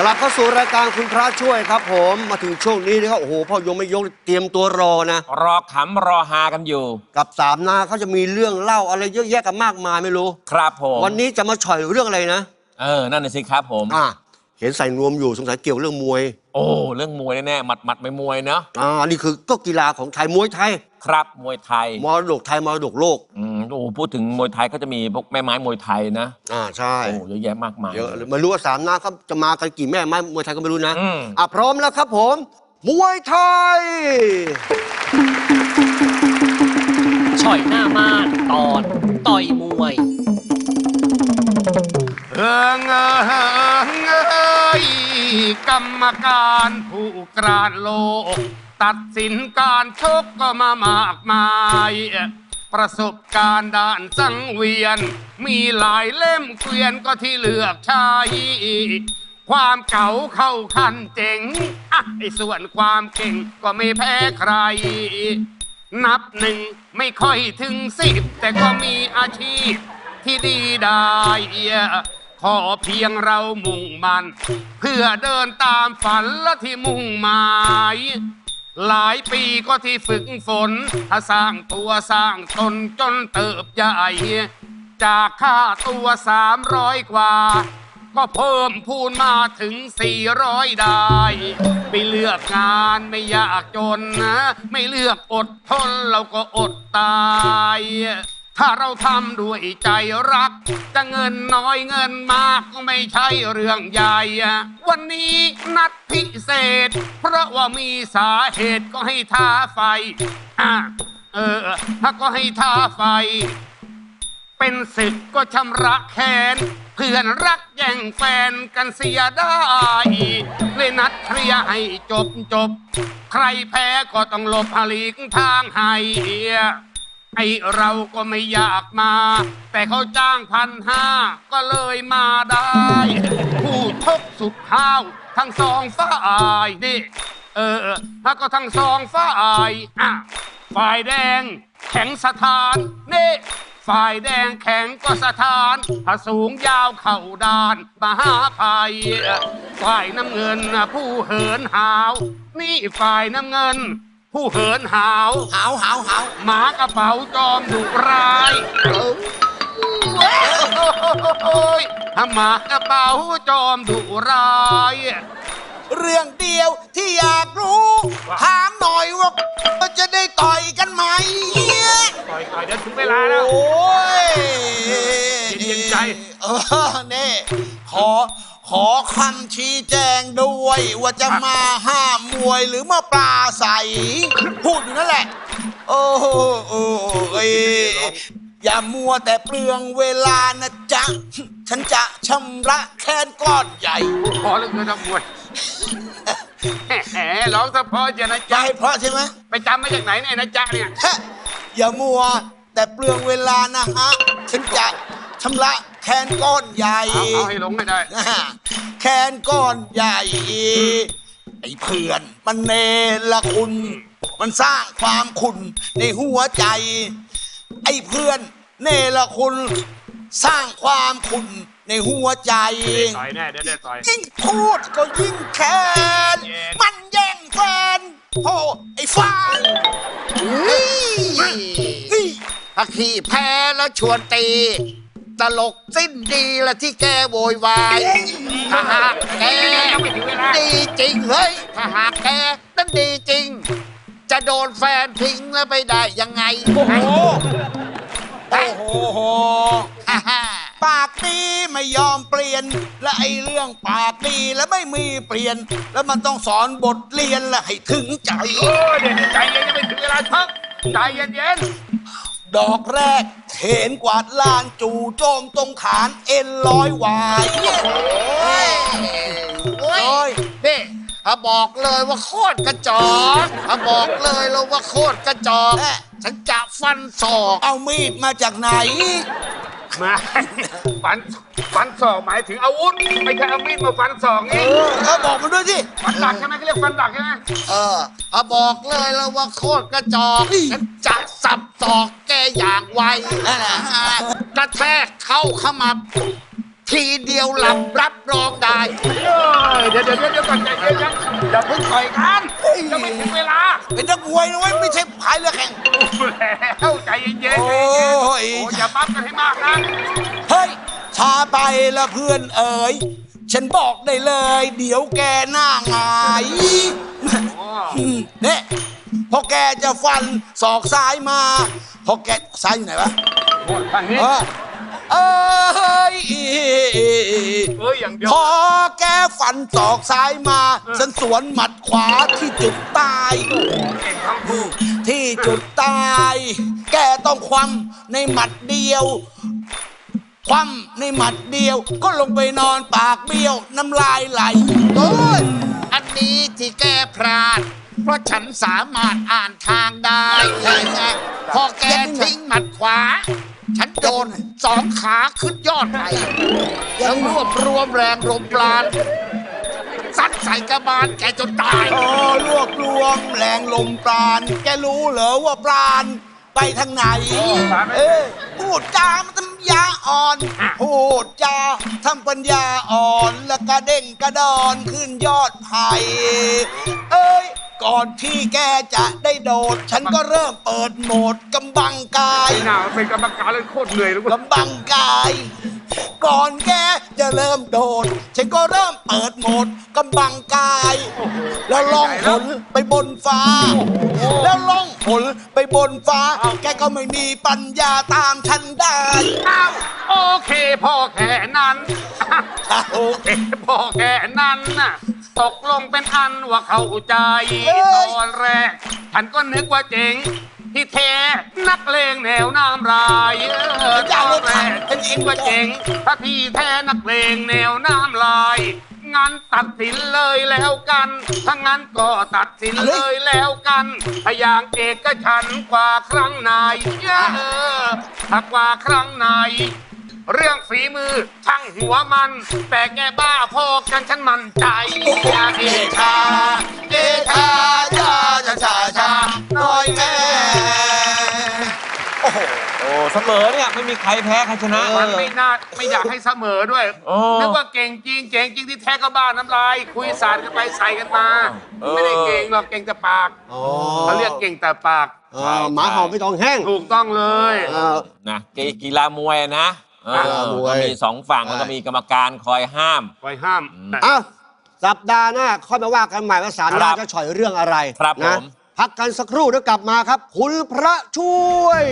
กลับเข้าสู่รายการคุณพระช่วยครับ ผมมาถึงช่วงนี้นะครับโอ้โหพ่อยงไม่ยกเตรียมตัวรอนะ รอขำรอฮากันอยู่ กับสามนาเขาจะมีเรื่องเล่าอะไรเยอะแยะกันมากมายไม่รู้ ครับผม วันนี้จะมาฉ่อยเรื่องอะไรนะ เออ นั่นน่ะสิครับผม อ่า เห็นใส่นวมอยู่สงสัยเกี่ยวเรื่องมวยโอ้เรื่องมวยแน่ๆหมัดหมัดไม่มวยเนาะอ่านี่คือก็กีฬาของไทยมวยไทยครับมวยไทยมรดกไทยมรดกโลกอืมโอ้พูดถึงมวยไทยก็จะมีพวกแม่ไม้มวยไทยนะอ่าใช่โอ้เยอะแยะมากมายเยอะเลยไม่รู้ว่าสามนาเขาจะมากันกี่แม่ไม้มวยไทยก็ไม่รู้นะอืมอะพร้อมแล้วครับผม มวยไทย ช่อยหน้าม่านตอน ต่อยมวยเอิ งเอิงเอยกรรมการผู้กราดโลก ตัดสินการชกก็มามากมาย ประสบการณ์ด้านสังเวียน มีหลายเล่มเกวียนก็ที่เลือกใช้ ความเก่าเข้าขั้นเจ๋งอะไอ้ส่วนความเก่งก็ไม่แพ้ใคร นับหนึ่งไม่ค่อยถึงสิบแต่ก็มีอาชีพที่ดีได้ ขอเพียงเรามุ่งมัน เพื่อเดินตามฝันและที่มุ่งหมาย หลายปีก็ที่ฝึกฝน ถ้าสร้างตัวสร้างตนจนเติบใหญ่จากค่าตัวสามร้อยกว่า ก็เพิ่มพูนมาถึง 400 ได้ ไม่เลือกงานไม่อยากจนนะ ไม่เลือกอดทนเราก็อดตาย ถ้าเราทำด้วยใจรัก จะเงินน้อยเงินมากก็ไม่ใช่เรื่องใหญ่ วันนี้นัดพิเศษ เพราะว่ามีสาเหตุก็ให้ท้าไฟ อะ เออถ้าก็ให้ท้าไฟ เป็นศึกก็ชำระแค้น เพื่อนรักแย่งแฟนกันเสียได้เลยนัดเคลียร์ให้จบจบ ใครแพ้ก็ต้องหลบหลีกทางให้ ไอเราก็ไม่อยากมา แต่เขาจ้างพันห้าก็เลยมาได้ ผู้ชกสุดห้าวทั้งสองฝ่ายนี่ เออถ้าก็ทั้งสองฝ่ายอะฝ่ายแดงแข็งสถานนี่ฝ่ายแดงแข็งก็สถานถ้าสูงยาวเข่าดานมหาภัยฝ่ายน้ำเงินผู้เหินหาว นี่ฝ่ายน้ำเงิน ผู้เหินหาวหาวหาวหาวหมากระเป๋าจอมดุร้ายโอ้ยหมากระเป๋าจอมดุร้ายเรื่องเดียวที่อยากรู้ ถามหน่อยว่าจะได้ต่อยกันไหมต่อยต่อยเดี๋ยวถึงเวลาแล้วโอ้ยเย็นๆใจเออนี่ขอ ขอคำชี้แจงด้วย ว่าจะมาห้ามมวยหรือมาปลาใส พูดอยู่นั่นแหละ โอ้โหโอ้ยอย่ามัวแต่เปลืองเวลานะจ๊ะ ฉันจะชำระแค้นก้อนใหญ่ขอเรื่องเงินนักมวยแหมร้องสะเพอจะนะใจจ๊ะเพราะใช่ไหมไปจำมาจากไหนเนี่ยนะจ๊ะเนี่ย ฮะอย่ามัวแต่เปลืองเวลานะฮะ ฉันจะชำระ แค้นก้อนใหญ่เอาเอาให้ลงให้ได้นะฮะแค้นก้อนใหญ่ ไอ้เพื่อนมันเนละคุณ มันสร้างความขุ่นในหัวใจ ไอ้เพื่อนเนละคุณ สร้างความขุ่นในหัวใจ ต่อยแน่เดี๋ยวได้ต่อย ยิ่งพูดก็ยิ่งแค้นแย่งมันแย่งแฟนโอ้ไอ้ฟ้านี่ถ้าขี่แพ้แล้วชวนตี ตลกสิ้นดีละที่แกโวยวายถ้าหากแกยังไม่ถึงเวลาดีจริงเฮ้ยถ้าหากแกนั้นดีจริง จะโดนแฟนทิ้งแล้วไปได้ยังไง โอ้โห โอ้โหโหฮ่าฮ่าปากดีไม่ยอมเปลี่ยน และไอ้เรื่องปากดีแล้วไม่มีเปลี่ยน แล้วมันต้องสอนบทเรียนและให้ถึงใจ โอ้ยเดี๋ยวใจเย็นยังไม่ถึงเวลาชกใจเย็นเย็น ดอกแรก เห็นกวาดลานจู่โจมตรงขานเอ็นร้อยวายโอ้ยโอ้ยนี่ถ้าบอกเลยว่าโคตรกระจอกถ้าบอกเลยแล้วว่าโคตรกระจอก ฉันจะฟันศอก เอามีดมาจากไหนๆ มาฟันฟันศอกหมายถึงอาวุธ ไม่ใช่เอามีดมาฟันศอกเอนี่อเออบอกมันด้วยสิฟันดักใช่ไหมเขาเรียกฟันดักใช่ไหมเออถ้าบอกเลยแล้วว่าโคตรกระจอกฉันจะสับศอกแกอย่างไวนั่นน่ะกระแทกเข้าขมับทีเดียวหลับรับรองได้โอ้ยยวเดี๋ยวเดี๋ยวก่อนใจเย็นนะอย่าเพิ่งต่อยกันยัง ไม่ถึงเวลาเป็นนักมวยนะเว้ยไม่ใช่พายเรือแข่งแล้วใจเย็นๆโอ้ใจเย็นๆยโอ้อย่าบัฟกันให้มากนะ เฮ้ยช้าไปละเพื่อนเอ๋ยฉันบอกได้เลย เดี๋ยวแกหน้าหงายอืมเนี่ยพอแกจะฟันศอกซ้ายมา พอแกซ้ายอยู่ไหนวะ ทางนี้ เออ เอ้ยเอ้ยอย่างเดียว พอแกฟันศอกซ้ายมาฉันสวนหมัดขวาที่จุดตาย เก่งทั้งคู่ที่จุดตาย แกต้องคว่ำในหมัดเดียว คว่ำในหมัดเดียว ก็ลงไปนอนปากเบี้ยว น้ำลายไหลโอ้ยอันนี้ที่แกพลาด เพราะฉันสามารถอ่านทางได้ใช่ไหมพอแกทิ้งหมัดขวา ฉันโดนสองขาขึ้นยอดไปแล้วรวบรวมแรงลมปราณซัดใส่กระบาลแกจนตายโอ้รวบรวมแรงลมปราณแกรู้เหรอว่าปราณไปทางไหน เอ้ยพูดจามันทำยาอ่อน พูดจาทำปัญญาอ่อน แล้วกระเด้งกระดอนขึ้นยอดไผ่เอ้ย ก่อนที่แกจะได้โดด ฉันก็เริ่มเปิดโหมดกำบังกายหน้าเป็นกรรมการเลยโคตรเหนื่อยเลยกำบังกาย ก่อนแกจะเริ่มโดด ฉันก็เริ่มเปิดโหมดกำบังกาย แล้วล่องหนไปบนฟ้า แล้วล่องหนไปบนฟ้า แกก็ไม่มีปัญญาตามฉันได้ อ้าวโอเคพอแค่นั้นโอเคพอแค่นั้นน่ะตกลงเป็นอันว่าเข้าใจ เอ้ยตอนแรก ฉันก็นึกว่าเจ๋ง ที่แท้นักเลงแนวน้ำลายเออตอนแรกฉันคิดว่าเจ๋ง ถ้าพี่แท้นักเลงแนวน้ำลายงั้นตัดสินเลยแล้วกัน ถ้างั้นก็ตัดสินเลยแล้วกันพยางเอกฉันท์กว่าครั้งไหนเออถ้ากว่าครั้งไหน เรื่องฝีมือช่างหัวมัน แต่แกบ้าพอกันฉันมั่นใจอยาเอชาเอชาชาชาชาชาน้อยแม่โอ้เสมอเนี่ยไม่มีใครแพ้ใครชนะ มันไม่น่าไม่อยากให้เสมอด้วยโอ้ นึกว่าเก่งจริงเก่งจริงที่แท้ก็บ้าน้ำลาย คุยสารกันไปใส่กันมาเออไม่ได้เก่งหรอกเก่งแต่ปากเขาเรียกเก่งแต่ปาก เออหมาเห่าไม่ต้องแห้งถูกต้องเลย เออนะเกกีฬามวยนะเออกีฬามวยก็มีสองฝั่งแล้วก็มีกรรมการคอยห้าม ไว้ห้ามอ้าวสัปดาห์หน้าค่อยมาว่ากันใหม่ว่าสามครับดาวจะฉ่อยเรื่องอะไรครับนะผม พักกันสักครู่เดี๋ยวกลับมาครับ คุณพระช่วย